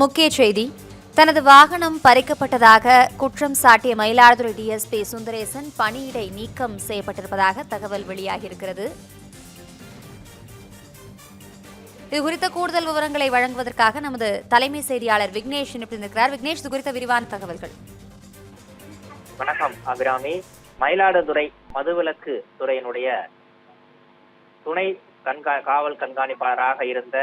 முக்கிய செய்தி. தனது வாகனம் பறிக்கப்பட்டதாக குற்றம் சாட்டிய மயிலாடுதுறை டிஎஸ்பி சுந்தரேசன் பணியிடை நீக்கம் செய்யப்பட்டிருப்பதாக தகவல் வெளியாகியிருக்கிறது. இது குறித்த கூடுதல் விவரங்களை வழங்குவதற்காக நமது தலைமை செய்தியாளர் விக்னேஷ் இணைப்பிருக்கிறார் விக்னேஷ் இது குறித்த விரிவான தகவல்கள். வணக்கம் அபிராமி. மயிலாடுதுறை மதுவிலக்கு துறையினுடைய துணை கண்கா காவல் கண்காணிப்பாளராக இருந்த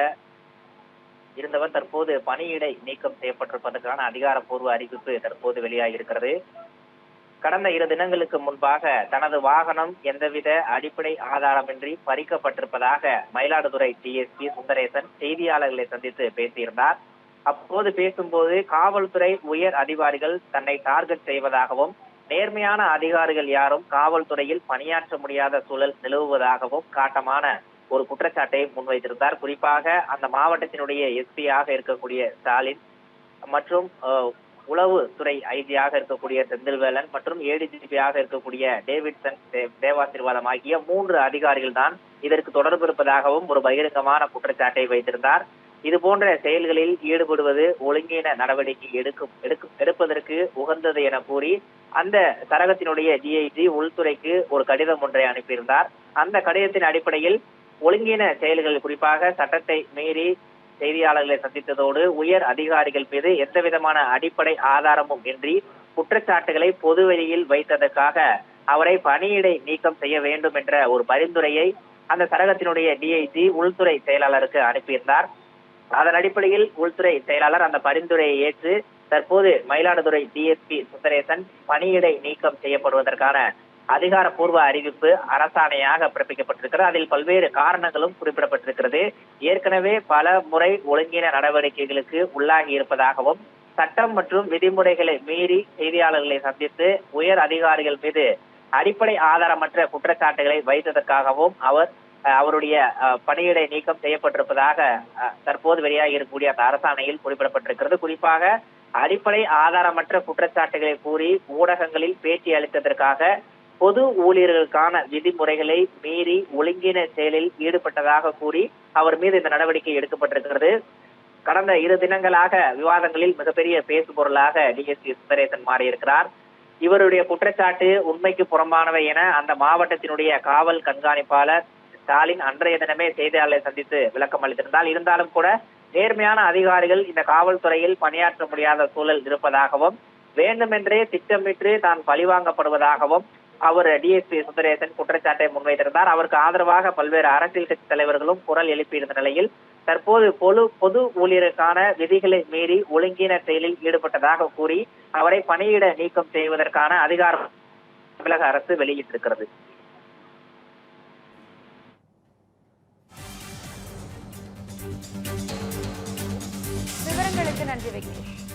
இருந்தவர் தற்போது பணியிடை நீக்கம் செய்யப்பட்டிருப்பதற்கான அதிகாரப்பூர்வ அறிவிப்பு தற்போது வெளியாகியிருக்கிறது. கடந்த இரு தினங்களுக்கு முன்பாக தனது வாகனம் எந்தவித அடிப்படை ஆதாரமின்றி பறிக்கப்பட்டிருப்பதாக மயிலாடுதுறை டிஎஸ்பி சுந்தரேசன் செய்தியாளர்களை சந்தித்து பேசியிருந்தார். அப்போது பேசும்போது காவல்துறை உயர் அதிகாரிகள் தன்னை டார்கெட் செய்வதாகவும் நேர்மையான அதிகாரிகள் யாரும் காவல்துறையில் பணியாற்ற முடியாத சூழல் நிலவுவதாகவும் காட்டமான ஒரு குற்றச்சாட்டை முன்வைத்திருந்தார். குறிப்பாக அந்த மாவட்டத்தினுடைய எஸ்பியாக இருக்கக்கூடிய ஸ்டாலின் மற்றும் உளவுத்துறை ஐஜியாக இருக்கக்கூடிய செந்தில்வேலன் மற்றும் ஏடிஜிபியாக இருக்கக்கூடிய டேவிட்சன் தேவாசிர்வாதம் ஆகிய மூன்று அதிகாரிகள் தான் இதற்கு தொடர்பு இருப்பதாகவும் ஒரு பகிரங்கமான குற்றச்சாட்டை வைத்திருந்தார். இது போன்ற செயல்களில் ஈடுபடுவது ஒழுங்கீன நடவடிக்கை எடுக்கும் எடுக்கும் எடுப்பதற்கு உகந்தது என கூறி அந்த சரகத்தினுடைய டிஐஜி உள்துறைக்கு ஒரு கடிதம் ஒன்றை அனுப்பியிருந்தார். அந்த கடிதத்தின் அடிப்படையில் ஒழுங்கின செயல்கள் குறிப்பாக சட்டத்தை மீறி செய்தியாளர்களை சந்தித்ததோடு உயர் அதிகாரிகள் மீது எந்த விதமான அடிப்படை ஆதாரமும் இன்றி குற்றச்சாட்டுகளை பொதுவெளியில் வைத்ததற்காக அவரை பணியிடை நீக்கம் செய்ய வேண்டும் என்ற ஒரு பரிந்துரையை அந்த சரகத்தினுடைய டிஐஜி உள்துறை செயலாளருக்கு அனுப்பியிருந்தார். அதன் அடிப்படையில் உள்துறை செயலாளர் அந்த பரிந்துரையை ஏற்று தற்போது மயிலாடுதுறை டிஎஸ்பி சுந்தரேசன் பணியிடை நீக்கம் செய்யப்படுவதற்கான அதிகாரப்பூர்வ அறிவிப்பு அரசாணையாக பிறப்பிக்கப்பட்டிருக்கிறது. அதில் பல்வேறு காரணங்களும் குறிப்பிடப்பட்டிருக்கிறது. ஏற்கனவே பல முறை ஒழுங்கின நடவடிக்கைகளுக்கு உள்ளாகி இருப்பதாகவும் சட்டம் மற்றும் விதிமுறைகளை மீறி செய்தியாளர்களை சந்தித்து உயர் அதிகாரிகள் மீது அடிப்படை ஆதாரமற்ற குற்றச்சாட்டுகளை வைத்ததற்காகவும் அவர் அவருடைய பணியிடை நீக்கம் செய்யப்பட்டிருப்பதாக தற்போது வெளியாகி இருக்கக்கூடிய அந்த அரசாணையில் குறிப்பிடப்பட்டிருக்கிறது. குறிப்பாக அடிப்படை ஆதாரமற்ற குற்றச்சாட்டுகளை கூறி ஊடகங்களில் பேட்டி அளித்ததற்காக பொது ஊழியர்களுக்கான விதிமுறைகளை மீறி ஒழுங்கின செயலில் ஈடுபட்டதாக கூறி அவர் மீது இந்த நடவடிக்கை எடுக்கப்பட்டிருக்கிறது. கடந்த இரு தினங்களாக விவாதங்களில் மிகப்பெரிய பேசு பொருளாக டிஎஸ்பி சுந்தரேசன் மாறியிருக்கிறார். இவருடைய குற்றச்சாட்டு உண்மைக்கு புறம்பானவை என அந்த மாவட்டத்தினுடைய காவல் கண்காணிப்பாளர் ஸ்டாலின் அன்றைய தினமே செய்தியாளர்களை சந்தித்து விளக்கம் அளித்திருந்தால் இருந்தாலும் கூட நேர்மையான அதிகாரிகள் இந்த காவல்துறையில் பணியாற்ற முடியாத சூழல் இருப்பதாகவும் வேண்டுமென்றே திட்டமிட்டு தான் பழிவாங்கப்படுவதாகவும் அவர் டிஎஸ்பி சுந்தரேசன் குற்றச்சாட்டை முன்வைத்திருந்தார். அவருக்கு ஆதரவாக பல்வேறு அரசியல் கட்சி தலைவர்களும் குரல் எழுப்பியிருந்த நிலையில் தற்போது பொது பொது ஊழியருக்கான விதிகளை மீறி ஒழுங்கீன செயலில் ஈடுபட்டதாக கூறி அவரை பணியிட நீக்கம் செய்வதற்கான அதிகாரம் தமிழக அரசு வெளியிட்டிருக்கிறது. விவரங்களுக்கு நன்றி விக்னேஷ்